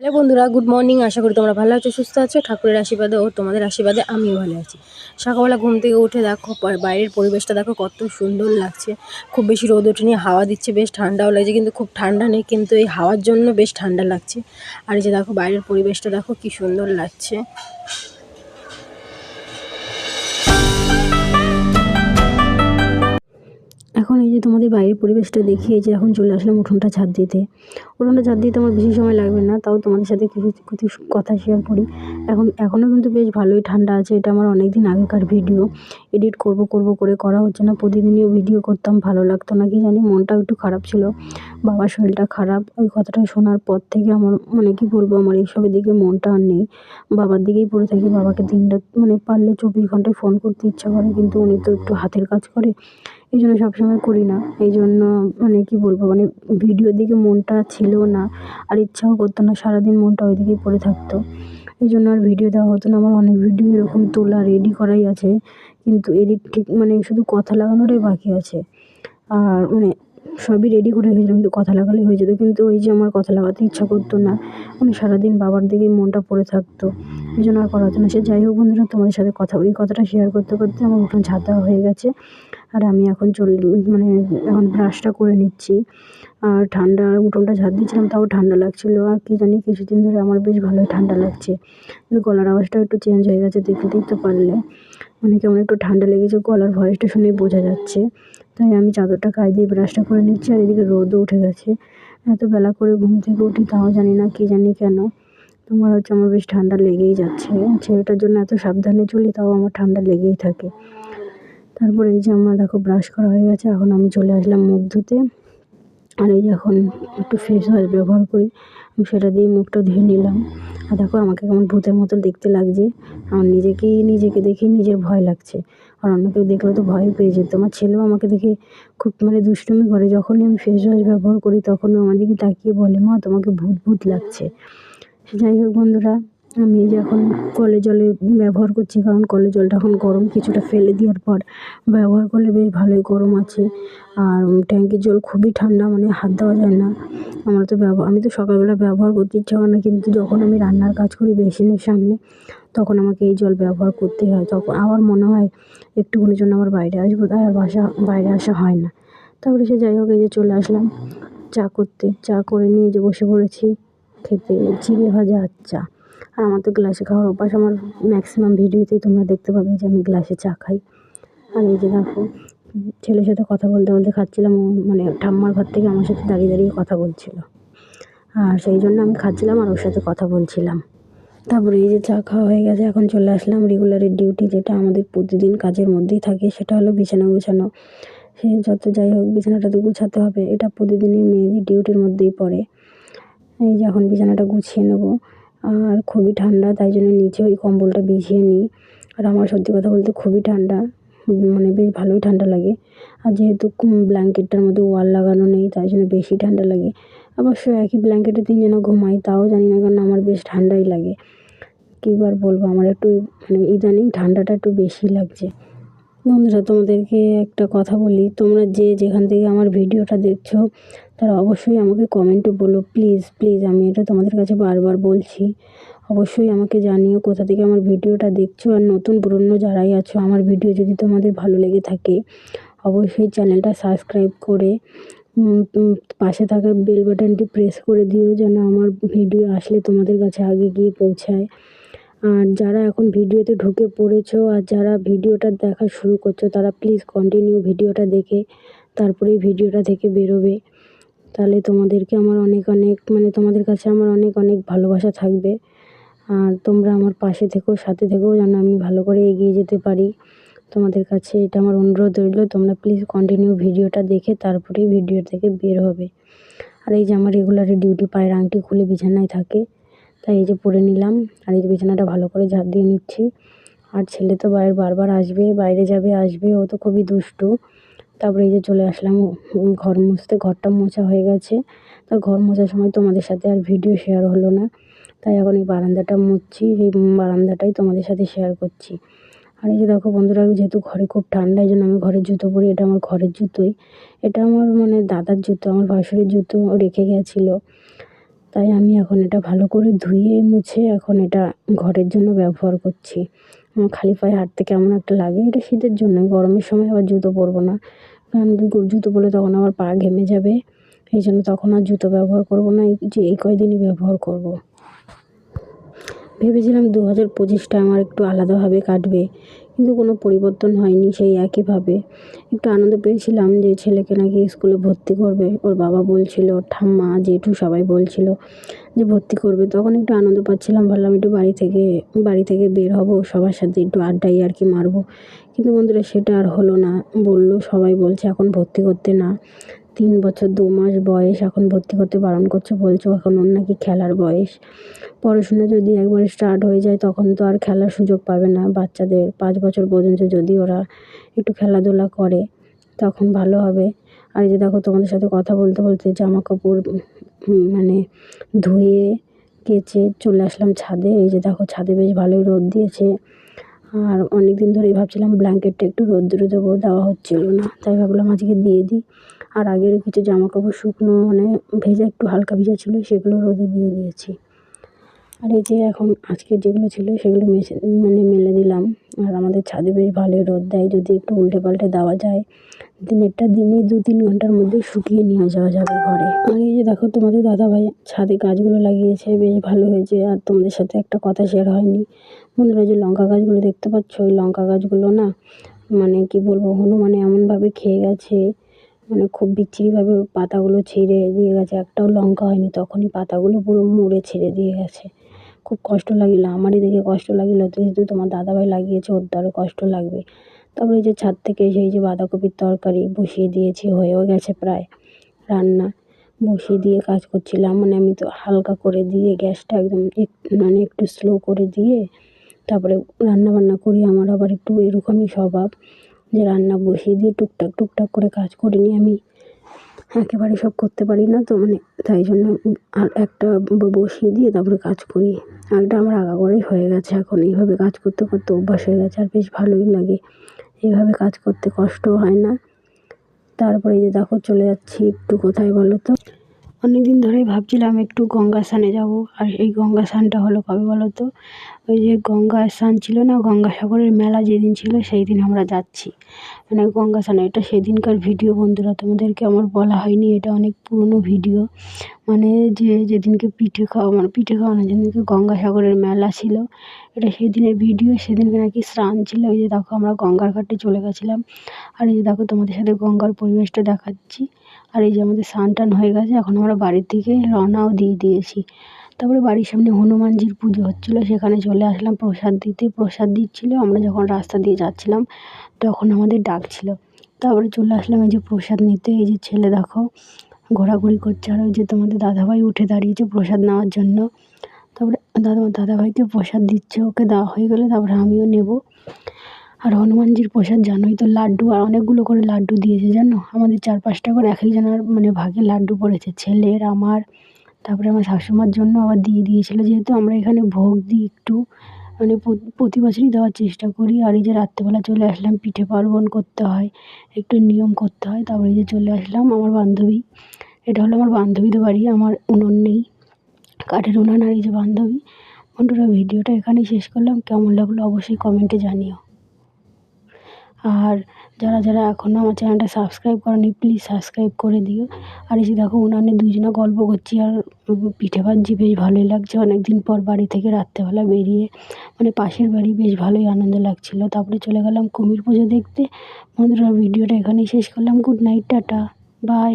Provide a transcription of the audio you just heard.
Hello বন্ধুরা good morning আশা করি তোমরা ভালো আছো, সুস্থ আছো। ঠাকুরের আশীর্বাদে ও তোমাদের আশীর্বাদে আমিও ভালো আছি। সকালবেলা ঘুম থেকে উঠে দেখো বাইরের পরিবেশটা দেখো, কত সুন্দর লাগছে। খুব বেশি রোদ নিয়ে হাওয়া দিচ্ছে, বেশ ঠান্ডাও লাগছে, কিন্তু খুব ঠান্ডা নেই, কিন্তু এই হাওয়ার জন্য বেশ ঠান্ডা লাগছে। আর এই যে দেখো, বাইরের পরিবেশটা দেখো, কি সুন্দর লাগছে। এখন এই যে তোমাদের বাইরের পরিবেশটা দেখিয়ে যে এখন চলে আসলাম উঠোনটা ছাদ দিতে। উঠোনটা ছাদ দিতে আমার বেশি সময় লাগবে না, তাও তোমাদের সাথে কিছু কিছু কথা শেয়ার করি। এখন, এখনও কিন্তু বেশ ভালোই ঠান্ডা আছে, এটা আমার অনেক দিন আগেকার ভিডিও এডিট করব করব, করে করা হচ্ছে না, প্রতিদিনই ভিডিও করতাম, ভালো লাগতো না, কি জানি, মনটাও একটু খারাপ ছিল, বাবার শরীরটা খারাপ, ওই কথাটা শোনার পর থেকে আমার মানে কি বলব, আমার এইসবের দিকে মনটা আর নেই। বাবার দিকেই পড়ে থাকি, বাবাকে দিনটা মানে পারলে চব্বিশ ঘন্টায় ফোন করতে ইচ্ছা করে, কিন্তু উনি তো একটু হাতের কাজ করে। এই জন্য সবসময় করি না। এই জন্য মানে কি বলব মানে ভিডিওর দিকে মনটা ছিল না, আর ইচ্ছাও করতো না, সারাদিন মনটা ওই দিকেই পড়ে থাকতো। এই জন্য আর ভিডিও দেওয়া হতো না, আমার অনেক ভিডিও এরকম তোলা রেডি করাই আছে। কিন্তু এডিট ঠিক মানে শুধু কথা লাগানোটাই বাকি আছে। আর মানে সবই রেডি করে রেখেছিলাম, কিন্তু কথা লাগালেই হয়ে যেত। কিন্তু ওই যে আমার কথা লাগাতে ইচ্ছা করতো না মানে সারাদিন বাবার দিকেই মনটা পড়ে থাকতো। এই জন্য আর করা হতো না। সে যাই হোক বন্ধুরা, তোমাদের সাথে কথা, ওই কথাটা শেয়ার করতে করতে আমার উঠোন ছাতা হয়ে গেছে। আর আমি এখন চল মানে এখন ব্রাশটা করে নিচ্ছি। আর ঠান্ডা উঠোনটা ঝাড় দিয়েছিলাম, তাও ঠান্ডা লাগছিল। আর কি জানি কিছুদিন ধরে আমার বেশ ভালোই ঠান্ডা লাগছে। গলার আওয়াজটাও একটু চেঞ্জ হয়ে গেছে, দেখতেই তো পারলে। মানে কেমন একটু ঠান্ডা লেগেছে, গলার ভয়েসটা শুনেই বোঝা যাচ্ছে। তাই আমি চাদরটা গায়ে দিয়ে ব্রাশটা করে নিচ্ছি, আর এদিকে রোদও উঠে গেছে। এত বেলা করে ঘুম থেকে উঠি, তাও জানি না কী জানি কেন। তোমার হচ্ছে আমার বেশ ঠান্ডা লেগেই যাচ্ছে। ছেলেটার জন্য এত সাবধানে চলি, তাও আমার ঠান্ডা লেগেই থাকে। তারপরে এই যে আমার দেখো ব্রাশ করা হয়ে গেছে, এখন আমি চলে আসলাম মুখ ধুতে। আর এই যে এখন একটু ফেস ওয়াশ ব্যবহার করি, আমি সেটা দিয়ে মুখটা ধুয়ে নিলাম। আর দেখো আমাকে কেমন ভূতের মতো দেখতে লাগছে। আমার নিজেকেই নিজেকে দেখেই নিজের ভয় লাগছে। আর অন্য কেউ দেখলে তো ভয় পেয়ে যেত। আমার ছেলেও আমাকে দেখে খুব মানে দুষ্টুমি করে। যখনই আমি ফেস ওয়াশ ব্যবহার করি, তখনও আমার দিকে তাকিয়ে বলে, মা, তোমাকে ভূত ভূত লাগছে। যাই হোক বন্ধুরা আমি যখন কলের জলে ব্যবহার করছি, কারণ কলের জলটা এখন গরম কিছুটা ফেলে দেওয়ার পর ব্যবহার করলে বেশ ভালোই গরম আছে। আর ট্যাঙ্কির জল খুবই ঠান্ডা মানে হাত দেওয়া যায় না। আমার তো ব্যবহার আমি তো সকালবেলা ব্যবহার করতে ইচ্ছা করে না, কিন্তু যখন আমি রান্নার কাজ করি বেসিনের সামনে, তখন আমাকে এই জল ব্যবহার করতেই হয়। তখন আমার মনে হয় একটুখানির জন্য আমার বাইরে আসব, তাই আর বাসা, বাইরে আসা হয় না। তারপরে সে যাই হোক, এই যে চলে আসলাম চা করতে। চা করে নিয়ে যে বসে পড়েছি, খেতে, চিড়ে ভাজা আর চা। আর আমার তো গ্লাসে খাওয়ার অভ্যাস, আমার ম্যাক্সিমাম ভিডিওতেই তোমরা দেখতে পাবে যে আমি গ্লাসে চা খাই। আর এই যে দেখো, ছেলের সাথে কথা বলতে বলতে খাচ্ছিলাম, ও মানে ঠাম্মার ঘর থেকে আমার সাথে দাঁড়িয়ে দাঁড়িয়ে কথা বলছিল। আর সেই জন্য আমি খাচ্ছিলাম আর ওর সাথে কথা বলছিলাম। তারপরে এই যে চা খাওয়া হয়ে গেছে, এখন চলে আসলাম রেগুলারের ডিউটি যেটা আমাদের প্রতিদিন কাজের মধ্যেই থাকে, সেটা হলো বিছানা গুছানো। সে যত যাই হোক, বিছানাটা তো গুছাতে হবে, এটা প্রতিদিনই মেয়েদের ডিউটির মধ্যেই পড়ে। এই যে এখন বিছানাটা গুছিয়ে নেব আর খুবই ঠান্ডা, তাই জন্য নিচে ওই কম্বলটা বিছিয়ে নিই। আর আমার সত্যি কথা বলতে খুবই ঠান্ডা মানে বেশ ভালোই ঠান্ডা লাগে। আর যেহেতু ব্ল্যাঙ্কেটটার মধ্যে ওয়াল লাগানো নেই, তাই জন্য বেশি ঠান্ডা লাগে। অবশ্য একই ব্ল্যাঙ্কেটে তিনজনে ঘুমাই, তাও জানি না কেন আমার বেশ ঠান্ডাই লাগে। কী বার বলব, আমার একটু মানে ইদানিং ঠান্ডাটা একটু বেশি লাগছে। বন্ধুরা, তোমাদেরকে একটা কথা বলি, তোমরা যে যেখান থেকে আমার ভিডিওটা দেখছ তারা অবশ্যই আমাকে কমেন্টে বলো প্লিজ প্লিজ আমি এটা তোমাদের কাছে বারবার বলছি। অবশ্যই আমাকে জানিও কোথা থেকে আমার ভিডিওটা দেখছ আর নতুন পুরনো যারাই আছো, আমার ভিডিও যদি তোমাদের ভালো লেগে থাকে, অবশ্যই চ্যানেলটা সাবস্ক্রাইব করে পাশে থাকা বেল বাটনটি প্রেস করে দিও যেন আমার ভিডিও আসলে তোমাদের কাছে আগে গিয়ে পৌঁছায়। আর যারা এখন ভিডিওতে ঢুকে পড়েছো আর যারা ভিডিওটা দেখা শুরু করছ, তারা প্লিজ কন্টিনিউ ভিডিওটা দেখে, তারপরেই ভিডিওটা থেকে বেরোবে। তাহলে তোমাদেরকে আমার অনেক অনেক মানে তোমাদের কাছে আমার অনেক অনেক ভালোবাসা থাকবে। আর তোমরা আমার পাশে থেকেও সাথে থেকেও যেন আমি ভালো করে এগিয়ে যেতে পারি। তোমাদের কাছে এটা আমার অনুরোধ রইল, তোমরা প্লিজ কন্টিনিউ ভিডিওটা দেখে তারপরেই ভিডিও থেকে বের হবে। আর এই যে আমার রেগুলারে ডিউটি পায়ের আংটি খুলে বিছানায় থাকে, তাই এই যে পরে নিলাম। আর এই যে বিছানাটা ভালো করে ঝাঁপ দিয়ে নিচ্ছি। আর ছেলে তো বাইরে বারবার আসবে, বাইরে যাবে, আসবে, ও তো খুবই দুষ্টু। তারপরে এই যে চলে আসলাম ঘর মুছতে, ঘরটা মোছা হয়ে গেছে। তা ঘর মোছার সময় তোমাদের সাথে আর ভিডিও শেয়ার হলো না। তাই এখন এই বারান্দাটা মুছছি, এই বারান্দাটাই তোমাদের সাথে শেয়ার করছি। আর এই যে দেখো বন্ধুরা, যেহেতু ঘরে খুব ঠান্ডা, এই জন্য আমি ঘরের জুতো পরি, এটা আমার ঘরের জুতোই। এটা আমার মানে দাদার জুতো, আমার ভাসুরের জুতো রেখে গেছিল। তাই আমি এখন এটা ভালো করে ধুয়ে, মুছে এখন এটা ঘরের জন্য ব্যবহার করছি। খালি পায়ে হাঁটতে কেমন একটা লাগে? এটা শীতের জন্য, গরমের সময় আবার জুতো পরবো না। কারণ জুতো পরলে তখন আমার পা ঘেমে যাবে। এই জন্য তখন আর জুতো ব্যবহার করব না, এই যে এই কয়দিনই ব্যবহার করব। ভেবেছিলাম দু হাজার পঁচিশটা আমার একটু আলাদাভাবে কাটবে। কিন্তু কোনো পরিবর্তন হয়নি সেই একইভাবে। একটু আনন্দ পেয়েছিলাম যে ছেলেকে নাকি স্কুলে ভর্তি করবে। ওর বাবা বলছিল, ওর ঠাম্মা, জেঠু সবাই বলছিল যে ভর্তি করবে। তখন একটু আনন্দ পাচ্ছিলাম, ভাবলাম একটু বাড়ি থেকে বাড়ি থেকে বের হব, সবার সাথে একটু আড্ডাই আর কি মারবো। কিন্তু বন্ধুরা, সেটা আর হলো না। বলল, সবাই বলছে, এখন ভর্তি করতে না। তিন বছর, দু মাস বয়স, এখন ভর্তি করতে বারণ করছে, বলছো এখন ওর নাকি খেলার বয়স। পড়াশোনা যদি একবার স্টার্ট হয়ে যায়, তখন তো আর খেলার সুযোগ পাবে না। বাচ্চাদের পাঁচ বছর পর্যন্ত যদি ওরা একটু খেলাধুলা করে, তখন ভালো হবে। আর যে দেখো, তোমাদের সাথে কথা বলতে বলতে জামা কাপড় মানে ধুয়ে কেচে চলে আসলাম ছাদে। এই যে দেখো, ছাদে বেশ ভালোই রোদ দিয়েছে। আর অনেক দিন ধরেই ভাবছিলাম ব্ল্যাঙ্কেটটা একটু রোদ্দুরে দেবো, দেওয়া হচ্ছিল না। তাই ভাবলাম আজকে দিয়ে দিই। আর আগেরও কিছু জামা কাপড় শুকনো মানে ভেজা, একটু হালকা ভেজা ছিল, সেগুলো রোদে দিয়ে দিয়েছি। আর এই যে এখন আজকে যেগুলো ছিল সেগুলো মেশে মানে মেলে দিলাম। আর আমাদের ছাদে বেশ ভালোই রোদ দেয়, যদি একটু উল্টে পাল্টে দেওয়া যায়। দিনেরটা দিনে দু তিন ঘণ্টার মধ্যে শুকিয়ে নিয়ে যাওয়া যাবে ঘরে। আর এই যে দেখো, তোমাদের দাদাভাই ছাদে গাছগুলো লাগিয়েছে, বেশ ভালো হয়েছে। আর তোমাদের সাথে একটা কথা শেয়ার হয়নি। বন্ধুরা যে লঙ্কা গাছগুলো দেখতে পাচ্ছ? ওই লঙ্কা গাছগুলো না মানে কি বলব, হনুমানে এমনভাবে খেয়ে গেছে মানে খুব বিচ্ছিরিভাবে পাতাগুলো ছিঁড়ে দিয়ে গেছে। একটাও লঙ্কা হয়নি, তখনই পাতাগুলো পুরো মুড়ে ছিঁড়ে দিয়ে গেছে। খুব কষ্ট লাগিল, আমারই দেখে কষ্ট লাগিল যেহেতু তোমার দাদাভাই লাগিয়েছে, ওর তো আরও কষ্ট লাগবে। তারপরে এই যে ছাদ থেকে সেই যে বাঁধাকপির তরকারি বসিয়ে দিয়েছি, হয়েও গেছে প্রায় রান্না। বসিয়ে দিয়ে কাজ করছিলাম মানে আমি তো হালকা করে দিয়ে গ্যাসটা একদম মানে একটু স্লো করে দিয়ে তারপরে রান্না বান্না করি, আমার আবার একটু এরকমই স্বভাব যে রান্না বসিয়ে দিয়ে টুকটাক টুকটাক করে কাজ করে নিই আমি। একেবারে সব করতে পারি না তো মানে তাই জন্য আর একটা বসিয়ে দিয়ে তারপরে কাজ করি। একটা আমার আগা করেই হয়ে গেছে, এখন এইভাবে কাজ করতে করতে অভ্যাস হয়ে গেছে, আর বেশ ভালোই লাগে। এইভাবে কাজ করতে কষ্ট হয় না। তারপরে যে দেখো চলে যাচ্ছি, একটু কোথায় বলো তো? অনেক দিন ধরেই ভাবছিলাম একটু গঙ্গা স্নানে যাব। আর এই গঙ্গা স্নানটা হলো কবে বলো তো ওই যে গঙ্গা স্নান ছিল না, গঙ্গাসাগরের মেলা যেদিন ছিল সেই দিন আমরা যাচ্ছি। মানে গঙ্গা স্নানে এটা সেদিনকার ভিডিও বন্ধুরা, তোমাদেরকে আমার বলা হয়নি, এটা অনেক পুরনো ভিডিও। মানে যে যেদিনকে পিঠে খাওয়া মানে পিঠে খাওয়ানো যেদিনকে গঙ্গাসাগরের মেলা ছিল, এটা সেদিনের ভিডিও, সেদিনকে নাকি স্নান ছিল। ওই যে দেখো, আমরা গঙ্গার ঘাটে চলে গেছিলাম। আর এই যে দেখো, তোমাদের সাথে গঙ্গার পরিবেশটা দেখাচ্ছি। আর এই যে আমাদের স্নান টান হয়ে গেছে, এখন আমরা বাড়ির দিকে রওনাও দিয়ে দিয়েছি। তারপরে বাড়ির সামনে হনুমানজির পুজো হচ্ছিল, সেখানে চলে আসলাম, প্রসাদ দিতে। প্রসাদ দিচ্ছিল, আমরা যখন রাস্তা দিয়ে যাচ্ছিলাম, তখন আমাদের ডাকছিল তারপরে চলে আসলাম, এই যে প্রসাদ নিতে। এই যে ছেলে দেখো, ঘোরাঘুরি করছে। আর ওই যে তোমাদের দাদাভাই উঠে দাঁড়িয়েছে প্রসাদ নেওয়ার জন্য। তারপরে দাদা, দাদাভাইকে প্রসাদ দিচ্ছে, ওকে দেওয়া হয়ে গেলে, তারপরে আমিও নেব। আর হনুমানজির প্রসাদ জানোই তো, লাড্ডু আর অনেকগুলো করে লাড্ডু দিয়েছে জানো? আমাদের চার পাঁচটা করে এক একজনের মানে ভাগে লাড্ডু পড়েছে। ছেলের, আমার, তারপরে আমার শাশুমার জন্য আবার দিয়ে দিয়েছিলো। যেহেতু আমরা এখানে ভোগ দিই একটু মানে প্রতি বছরই দেওয়ার চেষ্টা করি। আর এই যে রাত্রেবেলা চলে আসলাম, পিঠে পার্বণ করতে হয়, একটু নিয়ম করতে হয়, তারপরে এই যে চলে আসলাম আমার বান্ধবী। এটা হলো আমার বান্ধবীদের বাড়ি, আমার উনুন নেই, কাঠের উনুন আর এই যে বান্ধবী। বন্ধুরা, ভিডিওটা এখানেই শেষ করলাম। কেমন লাগল অবশ্যই কমেন্টে জানিও। আর যারা যারা এখনও আমার চ্যানেলটা সাবস্ক্রাইব করেনি প্লিজ সাবস্ক্রাইব করে দিও। আর এসে দেখো, উনানে দুজনে গল্প করছি, আর পিঠে ভাজছি, বেশ ভালোই লাগছে। অনেক দিন পর বাড়ি থেকে রাত্রেবেলা বেরিয়ে মানে পাশের বাড়ি বেশ ভালোই আনন্দ লাগছিল। তারপরে চলে গেলাম কুমির পুজো দেখতে। বন্ধুরা, ভিডিওটা এখানেই শেষ করলাম। Good night tata. বাই